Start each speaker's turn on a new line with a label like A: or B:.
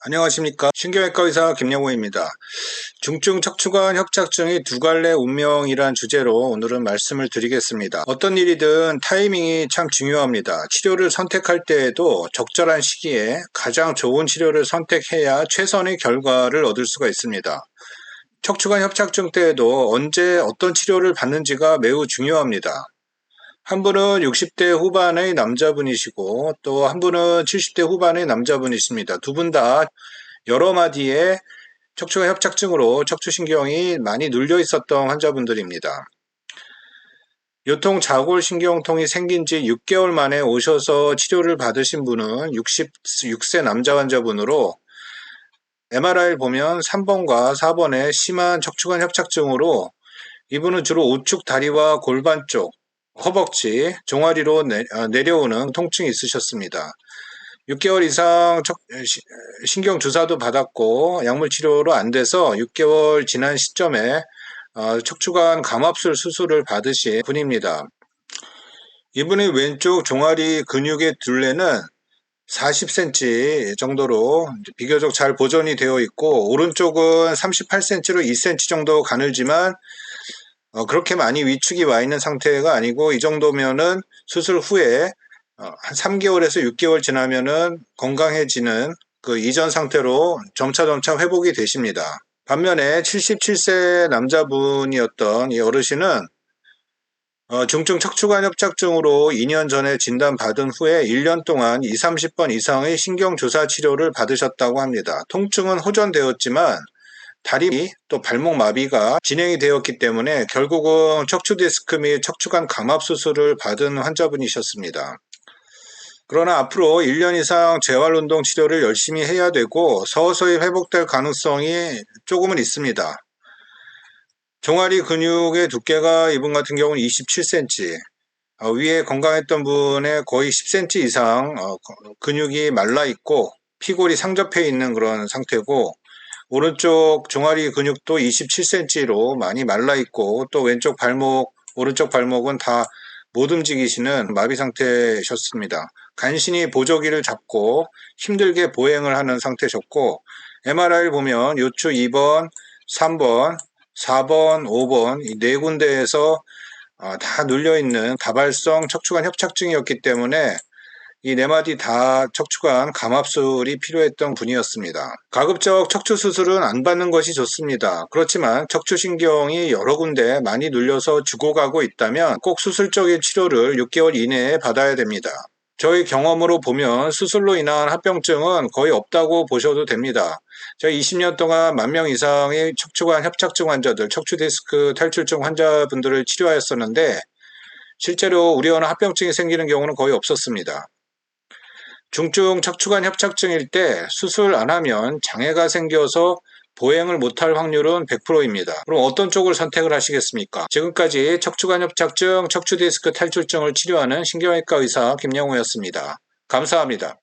A: 안녕하십니까. 신경외과 의사 김영호입니다. 중증 척추관 협착증이 두 갈래 운명이란 주제로 오늘은 말씀을 드리겠습니다. 어떤 일이든 타이밍이 참 중요합니다. 치료를 선택할 때에도 적절한 시기에 가장 좋은 치료를 선택해야 최선의 결과를 얻을 수가 있습니다. 척추관 협착증 때에도 언제 어떤 치료를 받는지가 매우 중요합니다. 한 분은 60대 후반의 남자분이시고 또 한 분은 70대 후반의 남자분이십니다. 두 분 다 여러 마디의 척추관 협착증으로 척추신경이 많이 눌려 있었던 환자분들입니다. 요통 자골신경통이 생긴 지 6개월 만에 오셔서 치료를 받으신 분은 66세 남자 환자분으로 MRI를 보면 3번과 4번에 심한 척추관 협착증으로 이분은 주로 우측 다리와 골반 쪽, 허벅지, 종아리로 내, 아, 내려오는 통증이 있으셨습니다. 6개월 이상 신경 주사도 받았고 약물 치료로 안 돼서 6개월 지난 시점에 어, 척추관 감압술 수술을 받으신 분입니다. 이분의 왼쪽 종아리 근육의 둘레는 40cm 정도로 비교적 잘 보존이 되어 있고 오른쪽은 38cm로 2cm 정도 가늘지만 어, 그렇게 많이 위축이 와 있는 상태가 아니고 이 정도면은 수술 후에 어, 한 3개월에서 6개월 지나면은 건강해지는 그 이전 상태로 점차점차 회복이 되십니다. 반면에 77세 남자분이었던 이 어르신은 어, 중증 척추관 협착증으로 2년 전에 진단받은 후에 1년 동안 2, 30번 이상의 신경조사 치료를 받으셨다고 합니다. 통증은 호전되었지만 다리 또 발목 마비가 진행이 되었기 때문에 결국은 척추 디스크 및 척추관 감압 수술을 받은 환자분이셨습니다. 그러나 앞으로 1년 이상 재활 운동 치료를 열심히 해야 되고 서서히 회복될 가능성이 조금은 있습니다. 종아리 근육의 두께가 이분 같은 경우는 27cm, 어, 위에 건강했던 분의 거의 10cm 이상 어, 근육이 말라 있고 피골이 상접해 있는 그런 상태고 오른쪽 종아리 근육도 27cm로 많이 말라 있고 또 왼쪽 발목, 오른쪽 발목은 다 못 움직이시는 마비 상태셨습니다. 간신히 보조기를 잡고 힘들게 보행을 하는 상태셨고 MRI를 보면 요추 2번, 3번, 4번, 5번 이 네 군데에서 어, 다 눌려 있는 다발성 척추관 협착증이었기 때문에 이 네 마디 다 척추관 감압술이 필요했던 분이었습니다. 가급적 척추 수술은 안 받는 것이 좋습니다. 그렇지만 척추신경이 여러 군데 많이 눌려서 죽어가고 있다면 꼭 수술적인 치료를 6개월 이내에 받아야 됩니다. 저희 경험으로 보면 수술로 인한 합병증은 거의 없다고 보셔도 됩니다. 저희 20년 동안 만 명 이상의 척추관 협착증 환자들, 척추 디스크 탈출증 환자분들을 치료하였었는데 실제로 우려하는 합병증이 생기는 경우는 거의 없었습니다. 중증 척추관 협착증일 때 수술 안 하면 장애가 생겨서 보행을 못할 확률은 100%입니다. 그럼 어떤 쪽을 선택을 하시겠습니까? 지금까지 척추관 협착증, 척추 디스크 탈출증을 치료하는 신경외과 의사 김영우였습니다. 감사합니다.